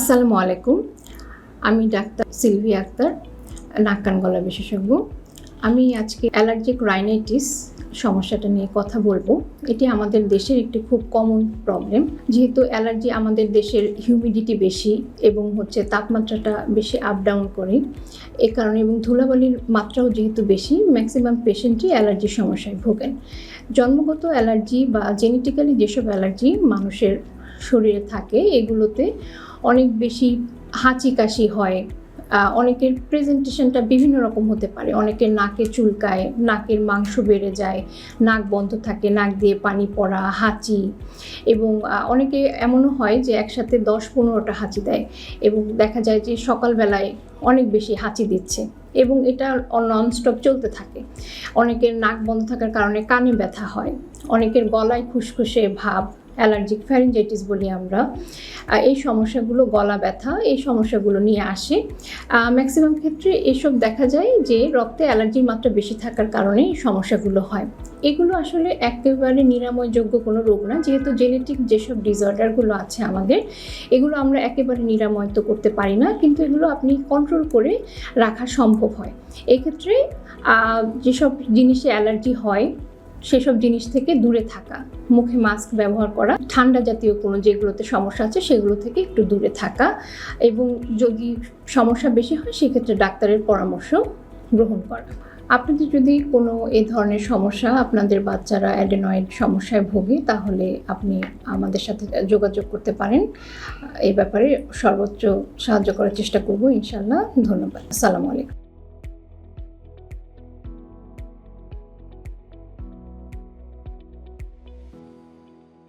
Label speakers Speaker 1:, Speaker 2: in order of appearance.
Speaker 1: আসসালামু আলাইকুম। আমি ডাক্তার সিলভি আক্তার নাক কান গলা বিশেষজ্ঞ। আমি আজকে অ্যালার্জিক রাইনাইটিস সমস্যাটা নিয়ে কথা বলব। এটি আমাদের দেশের একটি খুব কমন প্রবলেম যেহেতু অ্যালার্জি আমাদের দেশের হিউমিডিটি বেশি এবং হচ্ছে তাপমাত্রাটা বেশি আপ ডাউন করে, এ কারণে এবং ধুলাবালির মাত্রাও যেহেতু বেশি ম্যাক্সিমাম পেশেন্টই অ্যালার্জির সমস্যায় ভোগেন। জন্মগত অ্যালার্জি বা জেনেটিক্যালি যেসব অ্যালার্জি মানুষের শরীরে থাকে, এগুলোতে অনেক বেশি হাঁচি কাশি হয় অনেকের প্রেজেন্টেশনটা বিভিন্ন রকম হতে পারে। অনেকের নাকে চুলকায়, নাকের মাংস বেড়ে যায়, নাক বন্ধ থাকে, নাক দিয়ে পানি পড়া, হাঁচি এবং অনেকে এমনও হয় যে একসাথে দশ পনেরোটা হাঁচি দেয় এবং দেখা যায় যে সকালবেলায় অনেক বেশি হাঁচি দিচ্ছে এবং এটা ননস্টপ চলতে থাকে। অনেকের নাক বন্ধ থাকার কারণে কানে ব্যথা হয়, অনেকের গলায় খুসখুসে ভাব অ্যালার্জিক ফ্যারিঞ্জাইটিস বলি আমরা। এই সমস্যাগুলো গলা ব্যথা, এই সমস্যাগুলো নিয়ে আসে। ম্যাক্সিমাম ক্ষেত্রে এসব দেখা যায় যে রক্তে অ্যালার্জির মাত্রা বেশি থাকার কারণে এই সমস্যাগুলো হয়। এগুলো আসলে একেবারে নিরাময়যোগ্য কোনো রোগ না, যেহেতু জেনেটিক যেসব ডিসঅর্ডারগুলো আছে আমাদের, এগুলো আমরা একেবারে নিরাময় তো করতে পারি না, কিন্তু এগুলো আপনি কন্ট্রোল করে রাখা সম্ভব হয়। এক্ষেত্রে যেসব জিনিসে অ্যালার্জি হয় সেসব জিনিস থেকে দূরে থাকা, মুখে মাস্ক ব্যবহার করা, ঠান্ডা জাতীয় কোনো যেগুলোতে সমস্যা আছে সেগুলো থেকে একটু দূরে থাকা এবং যদি সমস্যা বেশি হয় সেক্ষেত্রে ডাক্তারের পরামর্শ গ্রহণ করা। আপনাদের যদি কোনো এ ধরনের সমস্যা, আপনাদের বাচ্চারা অ্যাডেনয়েড সমস্যায় ভোগে তাহলে আপনি আমাদের সাথে যোগাযোগ করতে পারেন। এই ব্যাপারে সর্বোচ্চ সাহায্য করার চেষ্টা করব ইনশাল্লাহ ধন্যবাদ। আসসালামু আলাইকুম।